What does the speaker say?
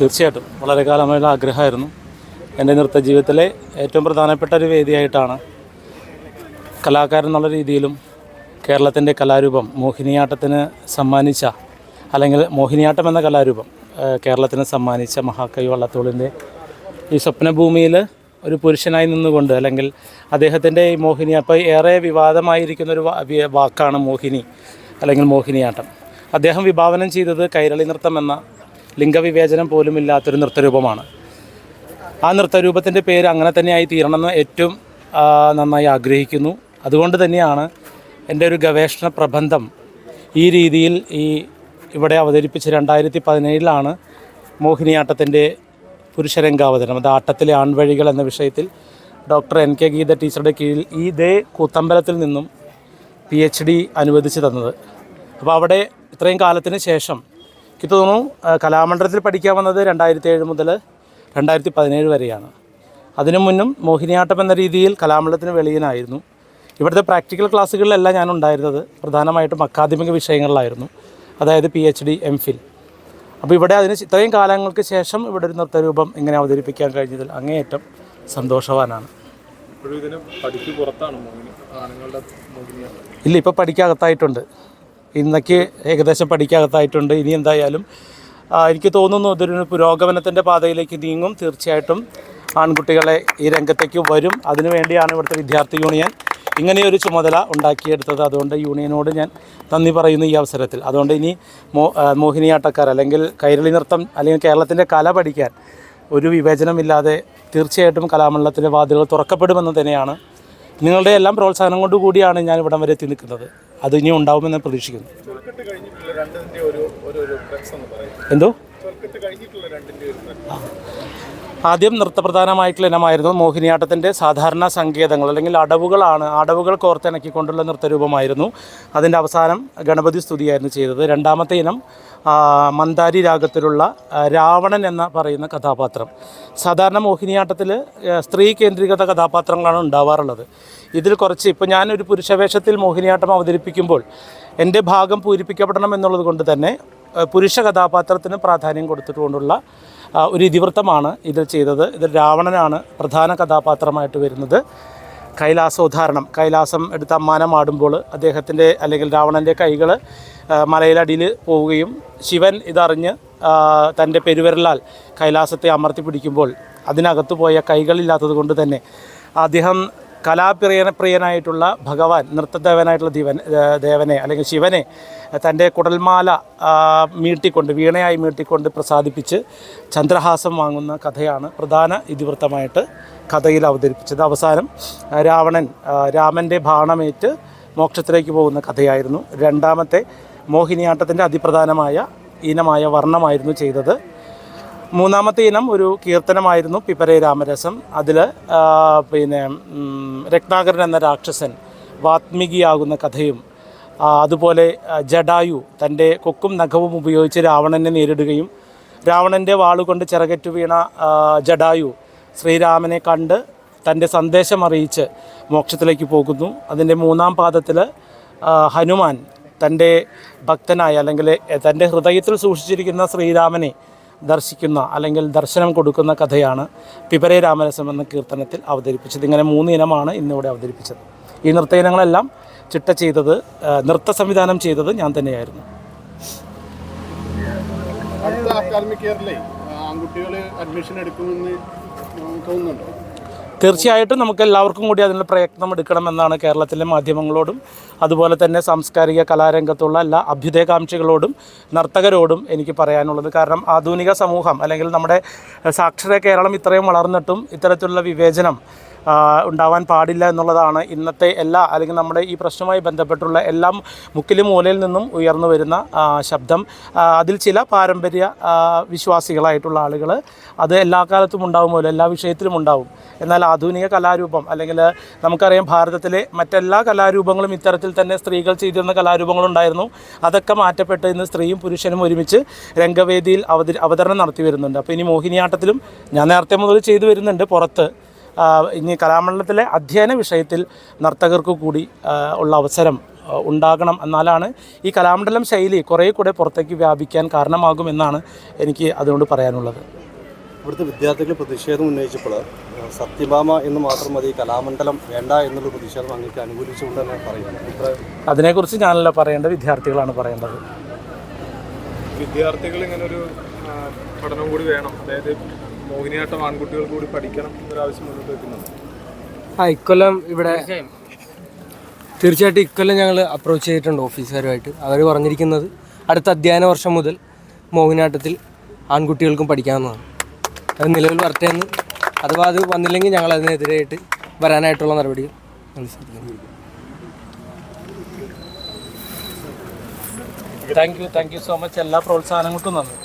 തീർച്ചയായിട്ടും. വളരെ കാലമായുള്ള ആഗ്രഹമായിരുന്നു. എന്റെ നൃത്ത ജീവിതത്തിലെ ഏറ്റവും പ്രധാനപ്പെട്ട ഒരു വേദിയായിട്ടാണ് കലാകാരൻ എന്നുള്ള രീതിയിലും കേരളത്തിന്റെ കലാരൂപം മോഹിനിയാട്ടത്തിന് സമ്മാനിച്ച അല്ലെങ്കിൽ മോഹിനിയാട്ടം എന്ന കലാരൂപം കേരളത്തിന് സമ്മാനിച്ച മഹാകവി വള്ളത്തോളിന്റെ ഈ സ്വപ്നഭൂമിയിൽ ഒരു പുരുഷനായി നിന്നുകൊണ്ട് അല്ലെങ്കിൽ അദ്ദേഹത്തിന്റെ ഈ മോഹിനി അപ്പോൾ ഏറെ വിവാദമായിരിക്കുന്ന ഒരു വാക്കാണ് മോഹിനി അല്ലെങ്കിൽ മോഹിനിയാട്ടം. അദ്ദേഹം വിഭാവനം ചെയ്തത് കൈരളി നൃത്തം എന്ന ലിംഗവിവേചനം പോലും ഇല്ലാത്തൊരു നൃത്തരൂപമാണ്. ആ നൃത്തരൂപത്തിന്റെ പേര് അങ്ങനെ തന്നെയായി തീരണമെന്ന് ഏറ്റവും നന്നായി ആഗ്രഹിക്കുന്നു. അതുകൊണ്ട് തന്നെയാണ് എന്റെ ഒരു ഗവേഷണ പ്രബന്ധം ഈ രീതിയിൽ ഈ ഇവിടെ അവതരിപ്പിച്ച് രണ്ടായിരത്തി പതിനേഴിലാണ് മോഹിനിയാട്ടത്തിന്റെ പുരുഷരംഗാവതരണം. അത് ആട്ടത്തിലെ ആൺവഴികൾ എന്ന വിഷയത്തിൽ ഡോക്ടർ എൻ കെ ഗീത ടീച്ചറുടെ കീഴിൽ ഈ ദേ കൂത്തമ്പലത്തിൽ നിന്നും പി എച്ച് ഡി അനുവദിച്ച് തന്നത്. അപ്പോൾ അവിടെ ഇത്രയും കാലത്തിന് ശേഷം എനിക്ക് തോന്നുന്നു കലാമണ്ഡലത്തിൽ പഠിക്കാൻ വന്നത് രണ്ടായിരത്തി ഏഴ് മുതൽ രണ്ടായിരത്തി പതിനേഴ് വരെയാണ്. അതിനു മുന്നും മോഹിനിയാട്ടം എന്ന രീതിയിൽ കലാമണ്ഡലത്തിന് വെളിയിലായിരുന്നു ഇവിടുത്തെ പ്രാക്ടിക്കൽ ക്ലാസ്സുകളിലല്ല ഞാൻ ഉണ്ടായിരുന്നത് പ്രധാനമായിട്ടും അക്കാദമിക വിഷയങ്ങളിലായിരുന്നു. അതായത് P H D M Phil അപ്പോൾ ഇവിടെ അതിന് ഇത്രയും കാലങ്ങൾക്ക് ശേഷം ഇവിടെ ഒരു നൃത്തരൂപം ഇങ്ങനെ അവതരിപ്പിക്കാൻ കഴിഞ്ഞതിൽ അങ്ങേയറ്റം സന്തോഷവാനാണ്. ഇല്ല ഇപ്പോൾ പഠിക്കകത്തായിട്ടുണ്ട് ഇന്നൊക്കെ ഏകദേശം പഠിക്കകത്തായിട്ടുണ്ട് ഇനി എന്തായാലും എനിക്ക് തോന്നുന്നു ഇതൊരു പുരോഗമനത്തിന്റെ പാതയിലേക്ക് നീങ്ങും. തീർച്ചയായിട്ടും ആൺകുട്ടികളെ ഈ രംഗത്തേക്ക് വരും. അതിനുവേണ്ടിയാണ് ഇവിടുത്തെ വിദ്യാർത്ഥി യൂണിയൻ ഇങ്ങനെയൊരു ചുമതല ഉണ്ടാക്കിയെടുത്തത്. അതുകൊണ്ട് യൂണിയനോട് ഞാൻ നന്ദി പറയുന്നു ഈ അവസരത്തിൽ. അതുകൊണ്ട് ഇനി മോഹിനിയാട്ടക്കാർ അല്ലെങ്കിൽ കൈരളി നൃത്തം അല്ലെങ്കിൽ കേരളത്തിന്റെ കല പഠിക്കാൻ ഒരു വിവേചനമില്ലാതെ തീർച്ചയായിട്ടും കലാമണ്ഡലത്തിന്റെ വാതിലുകൾ തുറക്കപ്പെടുമെന്ന് തന്നെയാണ് നിങ്ങളുടെ എല്ലാം പ്രോത്സാഹനം കൊണ്ടുകൂടിയാണ് ഞാൻ ഇവിടം വരെ എത്തി നിൽക്കുന്നത്. അത് ഇനി ഉണ്ടാവുമെന്ന് പ്രതീക്ഷിക്കുന്നു. എന്തോ? ആദ്യം നൃത്തപ്രധാനമായിട്ടുള്ള ഇനമായിരുന്നു മോഹിനിയാട്ടത്തിന്റെ സാധാരണ സങ്കേതങ്ങൾ അല്ലെങ്കിൽ അടവുകളാണ് അടവുകൾ കോർത്തിണക്കിക്കൊണ്ടുള്ള നൃത്തരൂപമായിരുന്നു. അതിന്റെ അവസാനം ഗണപതി സ്തുതിയായിരുന്നു ചെയ്തത്. രണ്ടാമത്തെ ഇനം മന്ദാരി രാഗത്തിലുള്ള രാവണൻ എന്ന് പറയുന്ന കഥാപാത്രം. സാധാരണ മോഹിനിയാട്ടത്തിൽ സ്ത്രീ കേന്ദ്രീകൃത കഥാപാത്രങ്ങളാണ് ഉണ്ടാവാറുള്ളത്. ഇതിൽ കുറച്ച് ഇപ്പോൾ ഞാനൊരു പുരുഷവേഷത്തിൽ മോഹിനിയാട്ടം അവതരിപ്പിക്കുമ്പോൾ എന്റെ ഭാഗം പൂരിപ്പിക്കപ്പെടണം എന്നുള്ളത് കൊണ്ട് തന്നെ പുരുഷ കഥാപാത്രത്തിന് പ്രാധാന്യം കൊടുത്തിട്ടുകൊണ്ടുള്ള ഒരു ഇതിവൃത്തമാണ് ഇതിൽ ചെയ്തത്. ഇതിൽ രാവണനാണ് പ്രധാന കഥാപാത്രമായിട്ട് വരുന്നത്. കൈലാസോദ്ധാരണം കൈലാസം എടുത്ത് അമ്മാനം ആടുമ്പോൾ അദ്ദേഹത്തിന്റെ അല്ലെങ്കിൽ രാവണന്റെ കൈകൾ മലയിലടിയിൽ പോവുകയും ശിവൻ ഇതറിഞ്ഞ് തന്റെ പെരുവിരലാൽ കൈലാസത്തെ അമർത്തി പിടിക്കുമ്പോൾ അതിനകത്ത് പോയ കൈകളില്ലാത്തത് കൊണ്ട് തന്നെ അദ്ദേഹം കലാപ്രിയനപ്രിയനായിട്ടുള്ള ഭഗവാൻ നൃത്തദേവനായിട്ടുള്ള ദിവൻ ദേവനെ അല്ലെങ്കിൽ ശിവനെ തന്റെ കുടൽമാല മീട്ടിക്കൊണ്ട് വീണയായി മീട്ടിക്കൊണ്ട് പ്രസാദിപ്പിച്ച് ചന്ദ്രഹാസം വാങ്ങുന്ന കഥയാണ് പ്രധാന ഇതിവൃത്തമായിട്ട് കഥയിൽ അവതരിപ്പിച്ചത്. അവസാനം രാവണൻ രാമന്റെ ബാണമേറ്റ് മോക്ഷത്തിലേക്ക് പോകുന്ന കഥയായിരുന്നു രണ്ടാമത്തെ മോഹിനിയാട്ടത്തിന്റെ അതിപ്രധാനമായ ഇനമായ വർണമായിരുന്നു ചെയ്തത്. മൂന്നാമത്തെ ഇനം ഒരു കീർത്തനമായിരുന്നു പിപ്പരേ രാമരസം. അതിൽ പിന്നെ രത്നാകരൻ എന്ന രാക്ഷസൻ വാത്മീകിയാകുന്ന കഥയും അതുപോലെ ജഡായു തന്റെ കൊക്കും നഖവും ഉപയോഗിച്ച് രാവണനെ നേരിടുകയും രാവണന്റെ വാളുകൊണ്ട് ചിറകറ്റു വീണ ജഡായു ശ്രീരാമനെ കണ്ട് തന്റെ സന്ദേശം അറിയിച്ച് മോക്ഷത്തിലേക്ക് പോകുന്നു. അതിന്റെ മൂന്നാം പാദത്തിൽ ഹനുമാൻ തന്റെ ഭക്തനായ അല്ലെങ്കിൽ തന്റെ ഹൃദയത്തിൽ സൂക്ഷിച്ചിരിക്കുന്ന ശ്രീരാമനെ ദർശിക്കുന്ന അല്ലെങ്കിൽ ദർശനം കൊടുക്കുന്ന കഥയാണ് പിപരേ രാമരസം എന്ന കീർത്തനത്തിൽ അവതരിപ്പിച്ചത്. ഇങ്ങനെ മൂന്ന് ഇനമാണ് ഇന്നിവിടെ അവതരിപ്പിച്ചത്. ഈ നൃത്ത ഇനങ്ങളെല്ലാം ചിട്ട ചെയ്തത് നൃത്ത സംവിധാനം ചെയ്തത് ഞാൻ തന്നെയായിരുന്നു. അക്കാദമിക് ഇയറിലെ ആൺകുട്ടികൾ അഡ്മിഷൻ എടുക്കുമെന്ന് തോന്നുന്നുണ്ടോ? തീർച്ചയായിട്ടും നമുക്ക് എല്ലാവർക്കും കൂടി അതിനുള്ള പ്രയത്നം എടുക്കണമെന്നാണ് കേരളത്തിലെ മാധ്യമങ്ങളോടും അതുപോലെ തന്നെ സാംസ്കാരിക കലാരംഗത്തുള്ള എല്ലാ അഭ്യുദയകാംക്ഷികളോടും നർത്തകരോടും എനിക്ക് പറയാനുള്ളത്. കാരണം ആധുനിക സമൂഹം അല്ലെങ്കിൽ നമ്മുടെ സാക്ഷര കേരളം ഇത്രയും വളർന്നിട്ടും ഇത്തരത്തിലുള്ള വിവേചനം ഉണ്ടാവാൻ പാടില്ല എന്നുള്ളതാണ് ഇന്നത്തെ എല്ലാ അല്ലെങ്കിൽ നമ്മുടെ ഈ പ്രശ്നവുമായി ബന്ധപ്പെട്ടുള്ള എല്ലാം മുക്കിലും മൂലയിൽ നിന്നും ഉയർന്നു വരുന്ന ശബ്ദം. അതിൽ ചില പാരമ്പര്യ വിശ്വാസികളായിട്ടുള്ള ആളുകൾ അത് എല്ലാ കാലത്തും ഉണ്ടാവുമല്ലോ എല്ലാ വിഷയത്തിലും ഉണ്ടാവും. എന്നാൽ ആധുനിക കലാരൂപം അല്ലെങ്കിൽ നമുക്കറിയാം ഭാരതത്തിലെ മറ്റെല്ലാ കലാരൂപങ്ങളും ഇത്തരത്തിൽ തന്നെ സ്ത്രീകൾ ചെയ്തിരുന്ന കലാരൂപങ്ങളുണ്ടായിരുന്നു. അതൊക്കെ മാറ്റപ്പെട്ട് ഇന്ന് സ്ത്രീയും പുരുഷനും ഒരുമിച്ച് രംഗവേദിയിൽ അവതരണം നടത്തി വരുന്നുണ്ട്. അപ്പോൾ ഇനി മോഹിനിയാട്ടത്തിലും ഞാൻ നേരത്തെ മുതൽ ചെയ്തു വരുന്നുണ്ട് പുറത്ത്. ഇനി കലാമണ്ഡലത്തിലെ അധ്യയന വിഷയത്തിൽ നർത്തകർക്ക് കൂടി ഉള്ള അവസരം ഉണ്ടാകണം എന്നാലാണ് ഈ കലാമണ്ഡലം ശൈലി കുറേ കൂടെ പുറത്തേക്ക് വ്യാപിക്കാൻ കാരണമാകുമെന്നാണ് എനിക്ക് അതുകൊണ്ട് പറയാനുള്ളത്. ഇവിടുത്തെ വിദ്യാർത്ഥികൾ പ്രതിഷേധം ഉന്നയിച്ചപ്പോൾ സത്യഭാമ എന്ന് മാത്രം മതി കലാമണ്ഡലം വേണ്ട എന്നുള്ള പ്രതിഷേധം അങ്ങേക്ക് അനുകൂലിച്ചുകൊണ്ട് തന്നെ പറയുന്നത് അതിനെക്കുറിച്ച് ഞാനല്ല പറയേണ്ടത് വിദ്യാർത്ഥികളാണ് പറയേണ്ടത്. വിദ്യാർത്ഥികൾ ഇങ്ങനെ ഒരു പഠനം കൂടി വേണം. അതായത് മോഹിനിയാട്ടം ആൺകുട്ടികൾ കൂടി പഠിക്കണം എന്നൊരാവശ്യം മുന്നോട്ട് വെക്കുന്നുണ്ട്. ആ ഇക്കൊല്ലം ഇവിടെ തീർച്ചയായിട്ടും ഇക്കൊല്ലം ഞങ്ങൾ അപ്രോച്ച് ചെയ്തിട്ടുണ്ട് ഓഫീസുകാരുമായിട്ട്. അവർ പറഞ്ഞിരിക്കുന്നത് അടുത്ത അധ്യയന വർഷം മുതൽ മോഹിനിയാട്ടത്തിൽ ആൺകുട്ടികൾക്കും പഠിക്കാവുന്നതാണ്. അത് നിലവിൽ വരട്ടെ എന്ന് അഥവാ അത് വന്നില്ലെങ്കിൽ ഞങ്ങൾ അതിനെതിരായിട്ട് വരാനായിട്ടുള്ള നടപടികൾ അനുസരിക്കുന്നു thank you thank you so much എല്ലാ പ്രോത്സാഹനങ്ങൾക്കും നന്ദി.